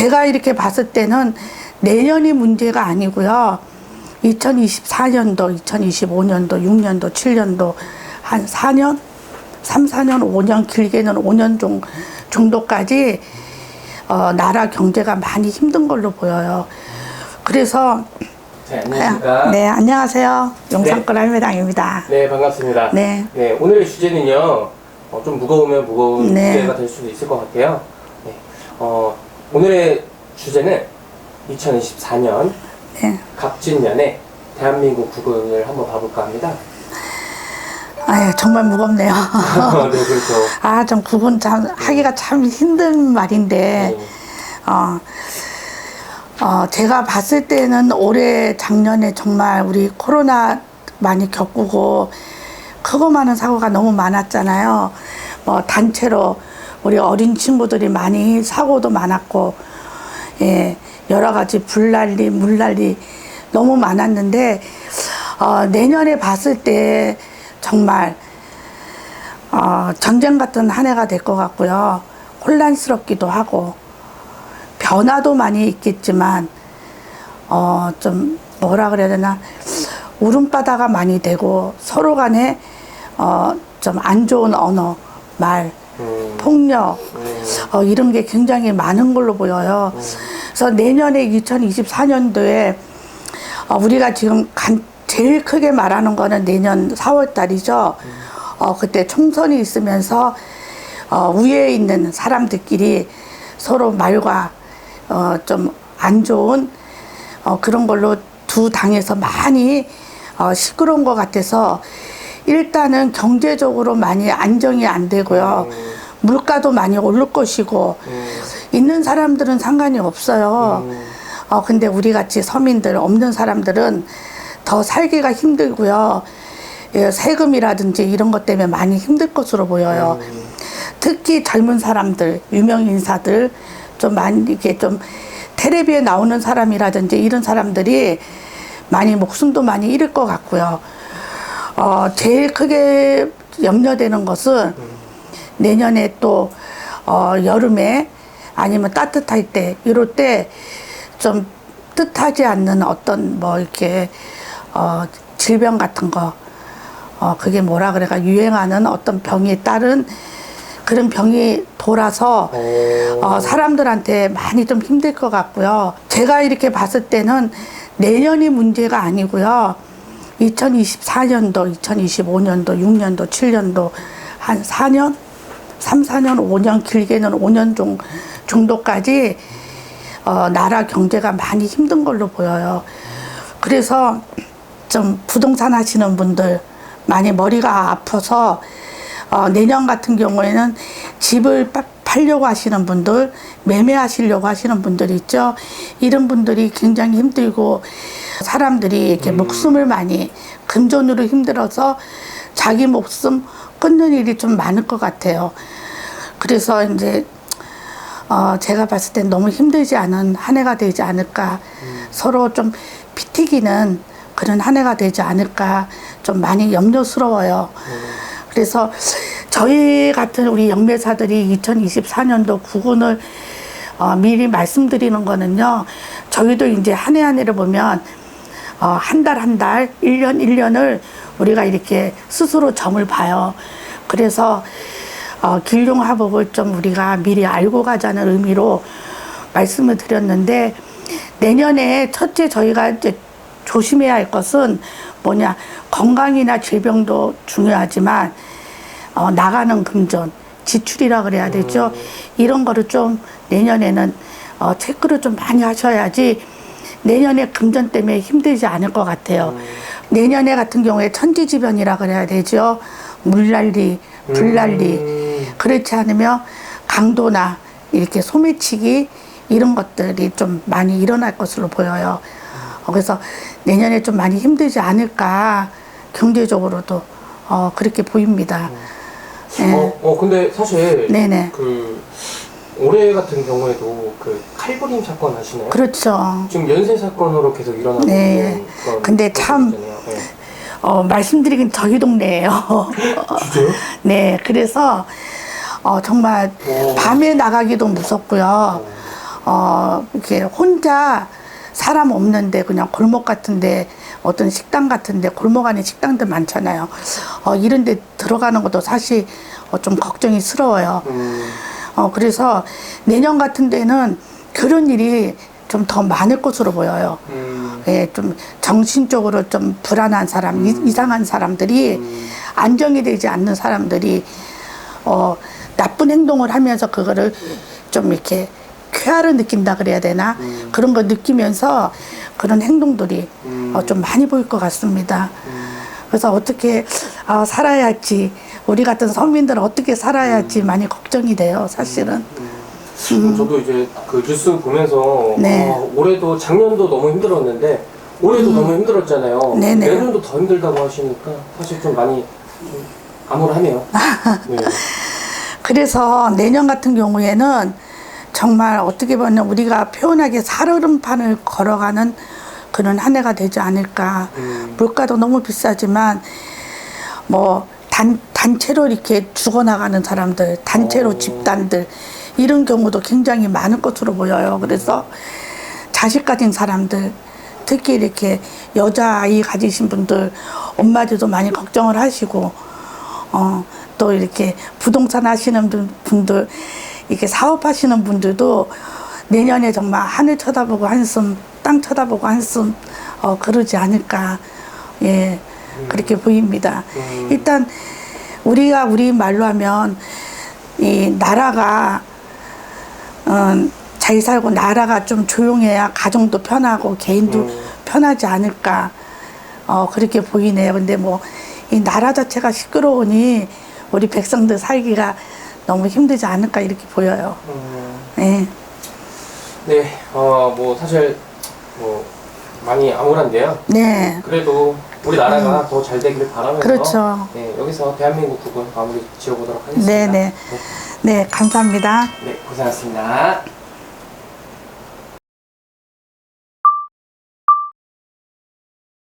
제가 이렇게 봤을 때는 내년이 문제가 아니고요. 2024년도, 2025년도, 6년도, 7년도 한 4년, 3, 4년, 5년 길게는 5년 정- 정도까지 어, 나라 경제가 많이 힘든 걸로 보여요. 그래서 네, 안녕하십니까. 네, 안녕하세요. 용산권 할매당입니다. 네, 반갑습니다. 네. 오늘의 주제는요, 어, 좀 무거우면 무거운 네. 주제가 될 수도 있을 것 같아요. 네. 어, 오늘의 주제는 2024년 네. 갑진년에 대한민국 국을 한번 봐볼까 합니다. 아유, 정말 무겁네요. 네, 그렇죠. 아, 좀 구분 참 하기가 참 힘든 말인데, 네. 어, 어, 제가 봤을 때는 올해 작년에 정말 우리 코로나 많이 겪고 크고 많은 사고가 너무 많았잖아요. 뭐 단체로 우리 어린 친구들이 많이 사고도 많았고, 예, 여러 가지 불난리, 물난리 너무 많았는데, 어, 내년에 봤을 때 정말 어, 전쟁 같은 한 해가 될 것 같고요. 혼란스럽기도 하고, 변화도 많이 있겠지만, 어, 좀, 뭐라 그래야 되나, 울음바다가 많이 되고, 서로 간에, 어, 좀 안 좋은 언어, 말, 음, 폭력, 음, 어, 이런 게 굉장히 많은 걸로 보여요. 그래서 내년에 2024년도에 어, 우리가 지금 간, 제일 크게 말하는 거는 내년 4월 달이죠. 어, 그때 총선이 있으면서 어, 위에 있는 사람들끼리 서로 말과 어, 좀 안 좋은 어, 그런 걸로 두 당에서 많이 어, 시끄러운 것 같아서 일단은 경제적으로 많이 안정이 안 되고요. 물가도 많이 오를 것이고 음, 있는 사람들은 상관이 없어요. 음. 어, 근데 우리 같이 서민들, 없는 사람들은 더 살기가 힘들고요. 예, 세금이라든지 이런 것 때문에 많이 힘들 것으로 보여요. 특히 젊은 사람들, 유명 인사들, 좀 많이 이렇게 좀 텔레비에 나오는 사람이라든지 이런 사람들이 많이 목숨도 많이 잃을 것 같고요. 어, 제일 크게 염려되는 것은 내년에 또 어, 여름에 아니면 따뜻할 때 이럴 때 좀 뜻하지 않는 어떤 뭐 이렇게 어, 질병 같은 거 어, 그게 뭐라 그래가 유행하는 어떤 병에 따른 그런 병이 돌아서 오. 어, 사람들한테 많이 좀 힘들 것 같고요. 제가 이렇게 봤을 때는 내년이 문제가 아니고요. 2024년도, 2025년도, 6년도, 7년도 한 4년, 3, 4년, 5년 길게는 5년 정, 정도까지 어, 나라 경제가 많이 힘든 걸로 보여요. 그래서 좀 부동산 하시는 분들 많이 머리가 아파서 어, 내년 같은 경우에는 집을 파- 팔려고 하시는 분들, 매매하시려고 하시는 분들 있죠. 이런 분들이 굉장히 힘들고 사람들이 이렇게 목숨을 많이 금전으로 힘들어서 자기 목숨 끊는 일이 좀 많을 것 같아요. 그래서 이제 어, 제가 봤을 땐 너무 힘들지 않은 한 해가 되지 않을까. 서로 좀 피튀기는 그런 한 해가 되지 않을까. 좀 많이 염려스러워요. 그래서 저희 같은 우리 영매사들이 2024년도 구군을 어, 미리 말씀드리는 거는요. 저희도 이제 한 해 한 해를 보면 어, 한 달 한 달, 일년일 년을 우리가 이렇게 스스로 점을 봐요. 그래서 어, 길흉화복을 좀 우리가 미리 알고 가자는 의미로 말씀을 드렸는데 내년에 첫째 저희가 이제 조심해야 할 것은 뭐냐 건강이나 질병도 중요하지만 어, 나가는 금전 지출이라 그래야 되죠. 이런 거를 좀 내년에는 어, 체크를 좀 많이 하셔야지 내년에 금전 때문에 힘들지 않을 것 같아요. 내년에 같은 경우에 천지지변이라 그래야 되죠. 물난리 불난리. 음. 그렇지 않으면 강도나 이렇게 소매치기 이런 것들이 좀 많이 일어날 것으로 보여요. 어, 그래서 내년에 좀 많이 힘들지 않을까 경제적으로도 어, 그렇게 보입니다. 네. 어, 어, 근데 사실 네네. 그 올해 같은 경우에도 그 칼부림 사건 하시나요? 그렇죠. 지금 연쇄 사건으로 계속 일어나고 네. 있는 그런 근데 참-. 네. 어, 말씀드리긴 저희 동네예요. 진짜요? 네, 그래서 어, 정말 오. 밤에 나가기도 무섭고요. 어, 이렇게 혼자 사람 없는데 그냥 골목 같은데 어떤 식당 같은데 골목 안에 식당들 많잖아요. 어, 이런 데 들어가는 것도 사실 어, 좀 걱정이 스러워요. 음, 어, 그래서 내년 같은 데는 그런 일이 좀 더 많을 것으로 보여요. 음, 예, 좀 정신적으로 좀 불안한 사람, 이- 이상한 사람들이 음. 안정이 되지 않는 사람들이 어, 나쁜 행동을 하면서 그거를 좀 이렇게 쾌활을 느낀다 그래야 되나 그런 거 느끼면서 그런 행동들이 음. 어, 좀 많이 보일 것 같습니다. 음. 그래서 어떻게 아, 살아야 할지 우리 같은 서민들은 어떻게 살아야 할지 많이 걱정이 돼요, 사실은. 음, 저도 이제 그 뉴스 보면서 네. 어, 올해도 작년도 너무 힘들었는데 올해도 너무 힘들었잖아요. 음. 네네. 내년도 더 힘들다고 하시니까 사실 좀 많이 좀 암울하네요. 네. 그래서 내년 같은 경우에는 정말 어떻게 보면 우리가 표현하게 살얼음판을 걸어가는 그런 한 해가 되지 않을까. 음. 물가도 너무 비싸지만 뭐 단, 단체로 이렇게 죽어나가는 사람들, 단체로 어. 집단들 이런 경우도 굉장히 많을 것으로 보여요. 그래서 자식 가진 사람들 특히 이렇게 여자 아이 가지신 분들 엄마들도 많이 걱정을 하시고 어, 또 이렇게 부동산 하시는 분- 분들 이렇게 사업하시는 분들도 내년에 정말 하늘 쳐다보고 한숨 땅 쳐다보고 한숨 어, 그러지 않을까 예 그렇게 보입니다 음. 일단 우리가 우리 말로 하면 이 나라가 어, 잘 살고 나라가 좀 조용해야 가정도 편하고 개인도 음. 편하지 않을까 어, 그렇게 보이네요. 근데 뭐 이 나라 자체가 시끄러우니 우리 백성들 살기가 너무 힘들지 않을까 이렇게 보여요. 음, 네. 네, 어, 뭐 사실 뭐 많이 암울한데요. 네. 그래도 우리나라가 더 잘 되기를 바라면서 그렇죠. 네, 여기서 대한민국 부분 마무리 지어보도록 하겠습니다. 네, 네. 네, 감사합니다. 네, 고생하셨습니다.